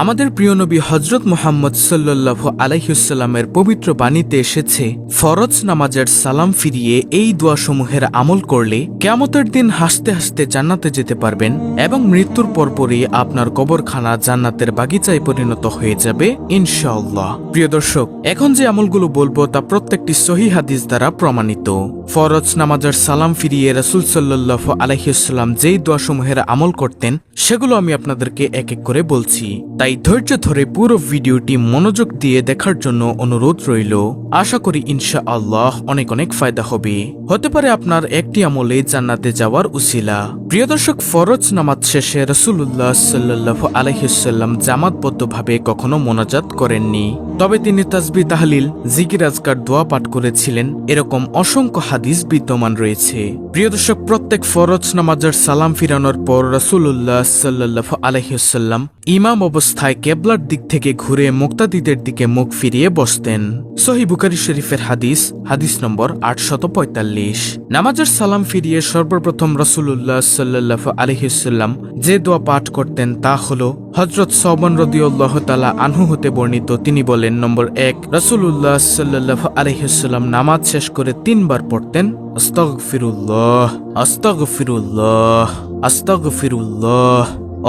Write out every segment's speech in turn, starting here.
আমাদের প্রিয় নবী হজরত মোহাম্মদ সাল্লাহ আলাইহুসাল্লামের পবিত্র বাণীতে এসেছে, ফরজ নামাজের সালাম ফিরিয়ে এই দোয়াসমূহের আমল করলে কেমতের দিন হাসতে হাসতে জান্নাতে যেতে পারবেন এবং মৃত্যুর পরপরই আপনার কবরখানা জান্নাতের বাগিচায় পরিণত হয়ে যাবে ইনশাআল্লাহ। প্রিয় দর্শক, এখন যে আমলগুলো বলব তা প্রত্যেকটি সহি হাদিস দ্বারা প্রমাণিত। ফরজ নামাজের সালাম ফিরিয়ে রাসুল সাল্লাহ আলহিউসাল্লাম যেই দোয়াসমূহের আমল করতেন, সেগুলো আমি আপনাদেরকে এক এক করে বলছি। তাই ধৈর্য ধরে পুরো ভিডিওটি মনোযোগ দিয়ে দেখার জন্য অনুরোধ রইল। আশা করি ইনশা আল্লাহ অনেক অনেক ফায়দা হবে। হতে পারে আপনার একটি আমলে জান্নাতে যাওয়ার উসিলা। প্রিয় দর্শক, ফরজ নামাজ শেষে রসুল্লাহ সাল্লাহ আলহিউসাল্লাম জামাতবদ্ধভাবে কখনো মোনাজাত করেননি। তবে তিনি তাজবি তাহলিল, জিকির আজকার দোয়া পাঠ করেছিলেন। এরকম অসংখ্য হাদিস বিদ্যমান রয়েছে। প্রিয় দর্শক, প্রত্যেক ফরজ নামাজের সালাম ফিরানোর পর রসুল্লাহ সাল্লাহ আলহিউসাল্লাম ইমাম অবস্থায় কেবলার দিক থেকে ঘুরে মুক্তাদিদের দিকে মুখ ফিরিয়ে বসতেন। সহি বুকারি শরীফের হাদিস হাদিস নম্বর আটশত পঁয়তাল্লিশ। নামাজের সালাম ফিরিয়ে সর্বপ্রথম রসুল্লাহ সাল্লাহ আলহিউসাল্লাম যে দোয়া পাঠ করতেন তা হল হজরত সবন রদিউল্লাহ তালা আনহু হতে বর্ণিত, তিনি বলেন, নম্বর এক রসুল্লাহ সাল্লাহ আলহিউসাল্লাম নামাজ শেষ করে তিনবার পড়তেন। আস্তগ ফিরুল্লাহ আস্তগ ফিরুল্লাহ আস্তগ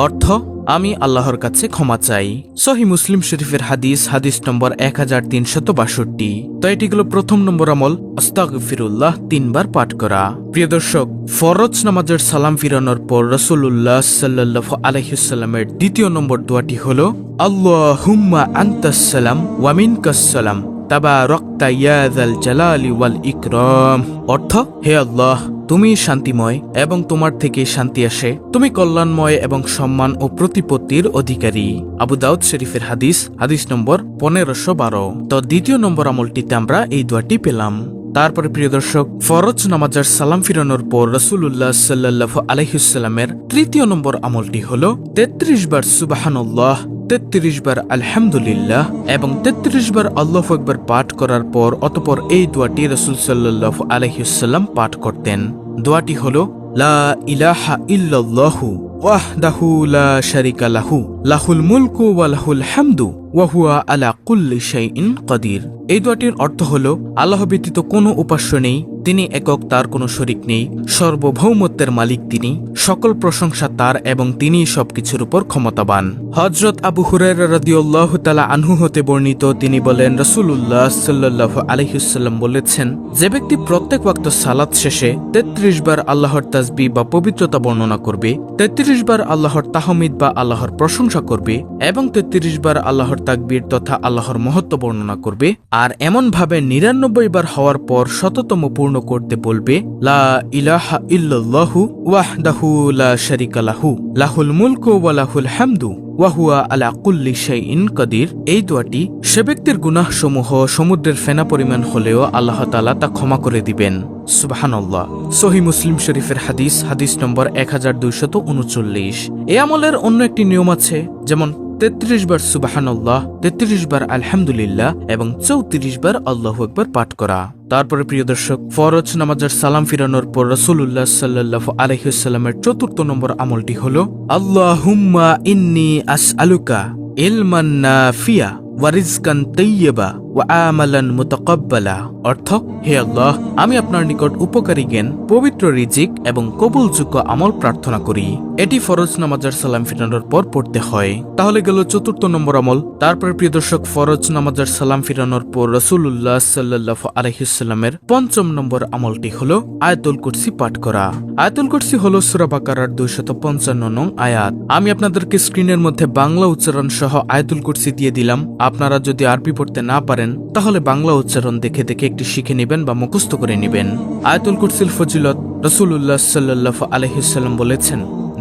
অর্থ, আমি আল্লাহর কাছে ক্ষমা চাই। সহি মুসলিম শরীফের হাদিস হাদিস নম্বর এক হাজার তিনশত বাষট্টি। তো এটি হল প্রথম নম্বর আমল আস্তাগ ফিরুল্লাহ তিনবার পাঠ করা। প্রিয় দর্শক, ফরজ নামাজের সালাম ফিরানোর পর রসুল্লাহ সাল্লাহ আলহিসাল্লামের দ্বিতীয় নম্বর দোয়াটি হল আল্লাহ হুম্মা আন্তাসালাম ওয়ামিন কাসালাম তাবা রক্তা ইয়াদাল জালালি ওয়াল ইকরম। অর্থ, হে আল্লাহ, তুমি শান্তিময় এবং তোমার থেকে শান্তি আসে। তুমি কল্যাণময় এবং সম্মান ও প্রতিপত্তির অধিকারী। আবু দাউদ শরীফের হাদিস হাদিস নম্বর পনেরোশো বারো। তো দ্বিতীয় নম্বর আমলটিতে আমরা এই দোয়াটি পেলাম। তারপরে প্রিয় দর্শক, ফরজ নামাজের সালাম ফিরানোর পর রসুল্লাহ সাল্লাহ আলহিসাল্লামের তৃতীয় নম্বর আমলটি হল তেত্রিশ বার সুবাহানুল্লাহ তেত্রিশ বার আলহামদুলিল্লাহ এবং তেত্রিশ বার আল্লাহ একবার পাঠ করার পর অতপর এই দোয়াটি রসুল সাল্লাহ আলহিসাল্লাম পাঠ করতেন। দোয়াটি হল, লা ইলাহা ইল্লাল্লাহু। লাহু, লাহুল মুলকু ওয়া লাহুল হামদু, ওয়া আলা এই অর্থ আল্লাহ ব্যতীত উপাস্য নেই, তিনি একক, তার কোনো শরিক নেই, সর্বভৌমত্বের মালিক তিনি, সকল প্রশংসা তার এবং তিনি সবকিছুর উপর ক্ষমতাবান। হজরত আবু রাদিউল্লাহ তালা আনহু হতে বর্ণিত, তিনি বলেন রসুল্লাহ সাল্লাহ আলহিউসাল্লাম বলেছেন, যে ব্যক্তি প্রত্যেক ওয়াক্ত সালাত শেষে তেত্রিশ বার আল্লাহর তাজবি বা পবিত্রতা বর্ণনা করবে, তেত্রিশ বার আল্লাহর তাহমিদ বা আল্লাহর প্রশংসা করবে এবং তেত্রিশ বার আল্লাহর তাকবীর তথা আল্লাহর মহত্ব বর্ণনা করবে। আর এমনভাবে নিরানব্বই বার হওয়ার পর শততম পূর্ণ করতে বলবে, লা ইলাহা ইল্লাল্লাহু ওয়াহদাহু লা শারিকা লাহু, লাহুল মুলকু ওয়া লাহুল হামদু। ওয়াহুয়া আলা কুল্লি ইন কদির। এই দোয়াটি সে ব্যক্তির গুনাহসমূহ সমুদ্রের ফেনা পরিমাণ হলেও আল্লাহ তালা তা ক্ষমা করে দিবেন। সুবহানাল্লাহ। সহি মুসলিম শরীফের হাদিস হাদিস নম্বর এক হাজার দুইশত উনচল্লিশ। এ আমলের অন্য একটি নিয়ম আছে, যেমন তেত্রিশ বার সুবাহান্লাহ তেত্রিশ বার আলহামদুলিল্লাহ এবং চৌত্রিশ বার আল্লাহ একবার পাঠ করা। তারপরে প্রিয় দর্শক, ফরজ নামাজের সালাম ফিরানোর পর রসুল্লাহ সাল্লাহ আলহিসাল্লামের চতুর্থ নম্বর আমলটি হল আল্লাহ হুম্মা ইন্নি আস আলুকা ইলমান্না ফিয়া ওয়ারিজকান তৈয়বা ওয়া আমালান মুতাকাব্বালা। অর্থ, হে আল্লাহ, আমি আপনার নিকট উপকারী জ্ঞান, পবিত্র রিজিক এবং কবুলযোগ্য আমল প্রার্থনা করি। এটি ফরজ নামাজের সালাম ফিরানোর পর পড়তে হয়। তাহলে গেল চতুর্থ নম্বর আমল। তারপরে প্রিয় দর্শক, ফরজ নামাজের সালাম ফিরানোর পর রসুল্লাহ সাল্লাহ আলহিসাল্লামের পঞ্চম নম্বর আমলটি হল আয়তুল কুরসি পাঠ করা। আয়তুল কুরসি হল সুরাবাকার দুইশত পঞ্চান্ন নং আয়াত। আমি আপনাদেরকে স্ক্রিনের মধ্যে বাংলা উচ্চারণ সহ আয়তুল কুরসি দিয়ে দিলাম। আপনারা যদি আরবি পড়তে না পারেন তাহলে বাংলা উচ্চারণ দেখে দেখে একটি শিখে নেবেন বা মুখস্থ করে নেবেন। আয়তুল কুরসিল ফজিলত রসুল্লাহ সাল্লাহ আলহিসাল্লাম বলেছেন,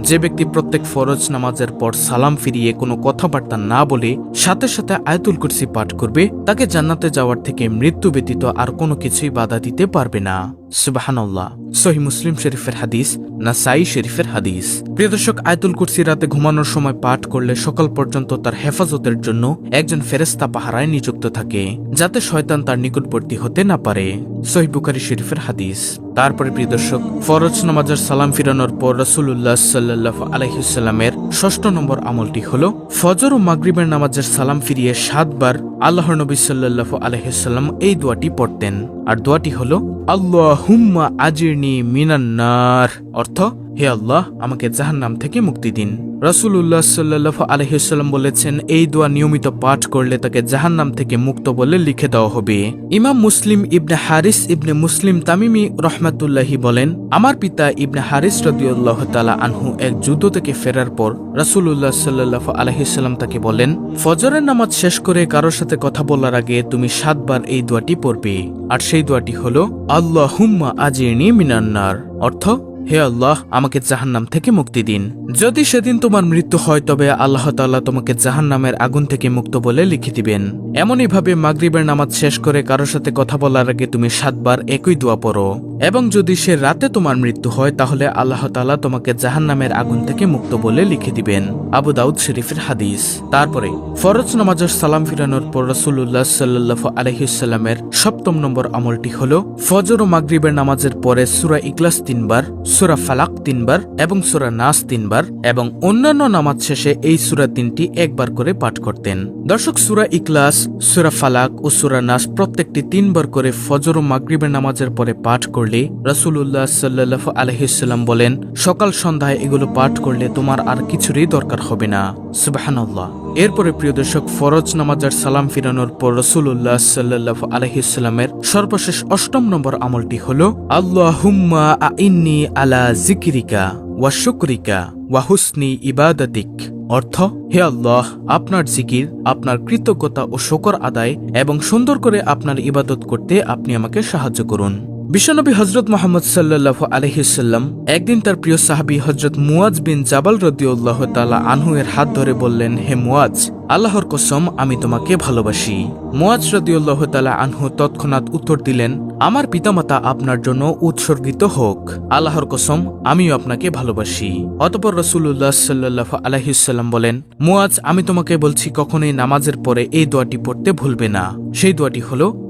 যে ব্যক্তি প্রত্যেক ফরজ নামাজের পর সালাম ফিরিয়ে কোনো কথাবার্তা না বলে সাথে সাথে আয়তুল কুরসি পাঠ করবে, তাকে জান্নাতে যাওয়ার থেকে মৃত্যু ব্যতীত আর কোনো কিছুই বাধা দিতে পারবে না। সুবাহান্লাহ সহি মুসলিম শরীফের হাদিস না সাই শরীফের হাদিস। প্রিয় দর্শক, আয়তুল কুরসি রাতে ঘুমানোর সময় পাঠ করলে সকাল পর্যন্ত তার হেফাজতের জন্য একজন ফেরেস্তা পাহারায় নিযুক্ত থাকে, যাতে শয়তান তার নিকটবর্তী হতে না পারে। সহি বুখারি শরীফের হাদিস। তারপরে প্রিয় দর্শক, ফরজ নামাজের সালাম ফিরানোর পর রসুল্লাহ সাল্লাহ আলহিসাল্লামের ষষ্ঠ নম্বর আমলটি হল, ফজর ও মাগরিবের নামাজের সালাম ফিরিয়ে সাতবার আল্লাহর নবী সাল্লাহ আলহিসাল্লাম এই দোয়াটি পড়তেন। আর দোয়াটি হল, আল্লাহ হুম্মা আজিরনি মিনান্নার। অর্থ হে আল্লাহ, আমাকে জাহান্নাম থেকে মুক্তি দিন। রসুল্লাহ সাল্লাহ আলহিসাল্লাম বলেছেন, এই দোয়া নিয়মিত পাঠ করলে তাকে জাহান্নাম থেকে মুক্ত বলে লিখে দেওয়া হবে। ইমাম মুসলিম ইবনে হারিস ইবনে মুসলিম তামিমি রহমাতুল্লাহি বলেন, আমার পিতা ইবনে হারিস রদিউল্লাহ তালা আনহু এক যুদ্ধ থেকে ফেরার পর রসুল্লাহ সাল্লাহ আলহিসাল্লাম তাকে বলেন, ফজরের নামাজ শেষ করে কারোর সাথে কথা বলার আগে তুমি সাতবার এই দোয়াটি পড়বে। আর সেই দোয়াটি হল আল্লাহ হুম্মা আজিরনি মিনান্নার। অর্থ হে আল্লাহ, আমাকে জাহান্নাম থেকে মুক্তি দিন। যদি সেদিন তোমার মৃত্যু হয়, তবে আল্লাহ তাল্লাহ তোমাকে জাহান্নামের আগুন থেকে মুক্ত বলে লিখে দিবেন। এমনইভাবে মাগরিবের নামাজ শেষ করে কারোর সাথে কথা বলার আগে তুমি সাতবার একই দোয়া পড়ো। এবং যদি সে রাতে তোমার মৃত্যু হয়, তাহলে আল্লাহ তাল্লাহ তোমাকে জাহান্নামের আগুন থেকে মুক্ত বলে লিখে দিবেন। আবু দাউদ শরীফের হাদিস। তারপরে, ফরজ নামাজের সালাম ফিরানোর পর রসুল্লাহ সাল্লাহ আলহিসাল্লামের সপ্তম নম্বর আমলটি হল, ফজর ও মাগরিবের নামাজের পরে সুরা ইকলাস তিনবার, সুরা ফালাক তিনবার এবং সুরা নাস তিনবার এবং অন্যান্য নামাজ শেষে এই সুরা তিনটি একবার করে পাঠ করতেন। দর্শক, সুরা ইকলাস সুরা ফালাক ও সুরা নাস প্রত্যেকটি তিনবার করে ফজর ও মাগরিবের নামাজের পরে পাঠ করলে রসুল্লাহ সাল্লাহ আলহিসাল্লাম বলেন, সকাল সন্ধ্যায় এগুলো পাঠ করলে তোমার আর কিছুরই দরকার হবে না। সুবাহান্লাহ এরপরে প্রিয় দর্শক, ফরজ নামাজের সালাম ফিরানোর পর রসুল্লাহ সাল্লাহ আলহিসাল্লামের সর্বশেষ অষ্টম নম্বর আমলটি হল আল্লাহ হুম্মা আইন্নি আলা জিকিরিকা ওয়া শুকরিকা ওয়া হুসনি ইবাদাতিক। অর্থ, হে আল্লাহ, আপনার জিকির, আপনার কৃতজ্ঞতা ও শকর আদায় এবং সুন্দর করে আপনার ইবাদত করতে আপনি আমাকে সাহায্য করুন। বিশ্বনবী হজরত মোহাম্মদ সাল্লাহ আলহিসাল্লাম একদিন তার প্রিয় সাহাবি হজরত মুয়াজ বিন জাবাল রদিউল্লাহ তালা আনহু এর হাত ধরে বললেন, হে মুয়াজ, আল্লাহর কসম, আমি তোমাকে ভালোবাসি। মুয়াজ রদিউল্লাহ তালা আনহু তৎক্ষণাৎ উত্তর দিলেন, আমার পিতামাতা আপনার জন্য উৎসর্গিত হোক। আল্লাহর কসম, আমিও আপনাকে ভালোবাসি। অতপর রসুল্লাহ সাল্লাহ আলহিসাল্লাম বলেন, মুয়াজ, আমি তোমাকে বলছি কখনোই নামাজের পরে এই দোয়াটি পড়তে ভুলবে না। সেই দোয়াটি হলো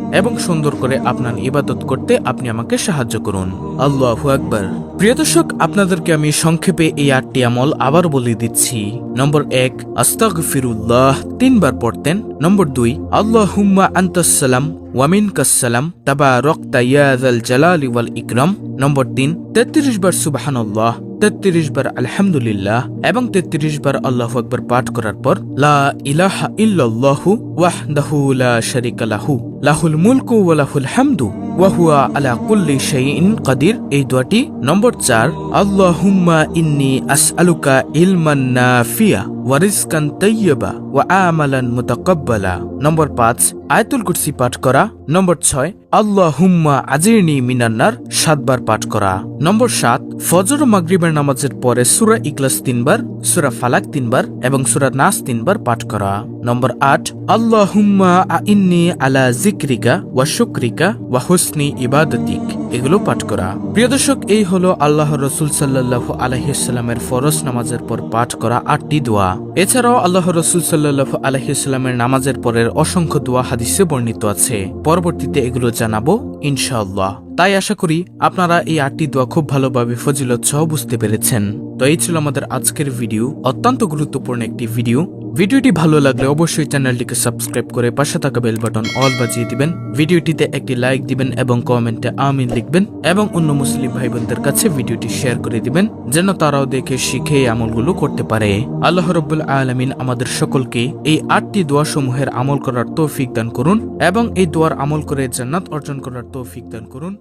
এবং সুন্দর করে আপনার ইবাদত করতে আপনি আমাকে সাহায্য করুন। আল্লাহু আকবার। প্রিয় দর্শক, আপনাদেরকে আমি সংক্ষেপে এই আটটি আমল আবার বলে দিচ্ছি। নম্বর এক আস্তাগ ফিরুল্লাহ তিনবার পড়তেন। নম্বর দুই আল্লাহ হুম্মা আন্তাসালাম ওয়ামিন কাসালাম তাবা রক্তা ইয়াজাল জালালি ওয়াল ইকরাম। নম্বর তিন তেত্রিশ বার সুবাহান্লাহ তেত্রিশ বার আলহামদুলিল্লাহ এবং তেত্রিশ বার আল্লাহ আকবর পাঠ করার পর, লা ইলাহা ইল্লাল্লাহু ওয়াহদাহু লা শারিকা লাহু, লাহুল মুলকু ওয়া লাহুল হামদু ওয়াহুয়া আলা কুল্লি শাইইন কাদির। এই দোয়াটি নম্বর চার, আল্লাহুম্মা ইন্নি আসআলুকা ইলমান নাফিয়া ওয়া রিজকান তাইয়্যিবা ওয়া আমালান মুতাকাব্বালা। নম্বর পাঁচ, আয়াতুল কুরসি পাঠ করা। নম্বর ছয়, আল্লাহুম্মা আজিরনি মিনান্নার সাতবার পাঠ করা। নম্বর সাত, ফজর ও মাগরিবের নামাজের পরে সুরা ইকলাস তিনবার, সুরা ফালাক তিনবার এবং সুরা নাস তিনবার পাঠ করা। নম্বর আট, আল্লাহুম্মা আইন্নি আলা জিক্রিকা ওয়া শুকরিকা ওয়া হুসনি ইবাদতিক এগুলো পাঠ করা। প্রিয় দর্শক, এই হলো আল্লাহ রসুল সাল্লাহ আলহিসাল্লামের ফরজ নামাজের পর পাঠ করা আটটি দোয়া। এছাড়াও আল্লাহ রসুল সাল্লাহ আলহিসাল্লামের নামাজের পরের অসংখ্য দোয়া হাদিসে বর্ণিত আছে। পরবর্তীতে এগুলো জানাব, ইনশাআল্লাহ। তাই আশা করি আপনারা এই আটটি দোয়া খুব ভালোভাবে ফজিলত সহ বুঝতে পেরেছেন। তো এই ছিল আমাদের আজকের ভিডিও। অত্যন্ত গুরুত্বপূর্ণ একটি ভিডিও। ভিডিওটি ভালো লাগলে অবশ্যই চ্যানেলটিকে সাবস্ক্রাইব করে পাশে থাকা বেল বাটন অল বাজিয়ে দিবেন। ভিডিওটিতে একটি লাইক দিবেন এবং কমেন্টে আমিন লিখবেন এবং অন্য মুসলিম ভাই বোনদের কাছে ভিডিওটি শেয়ার করে দিবেন, যেন তারাও দেখে, শিখে এই আমলগুলো করতে পারে। আল্লাহ রব্বুল আলমিন আমাদের সকলকে এই আটটি দোয়া সমূহের আমল করার তৌফিক দান করুন এবং এই দোয়ার আমল করে জান্নাত অর্জন করার তৌফিক দান করুন।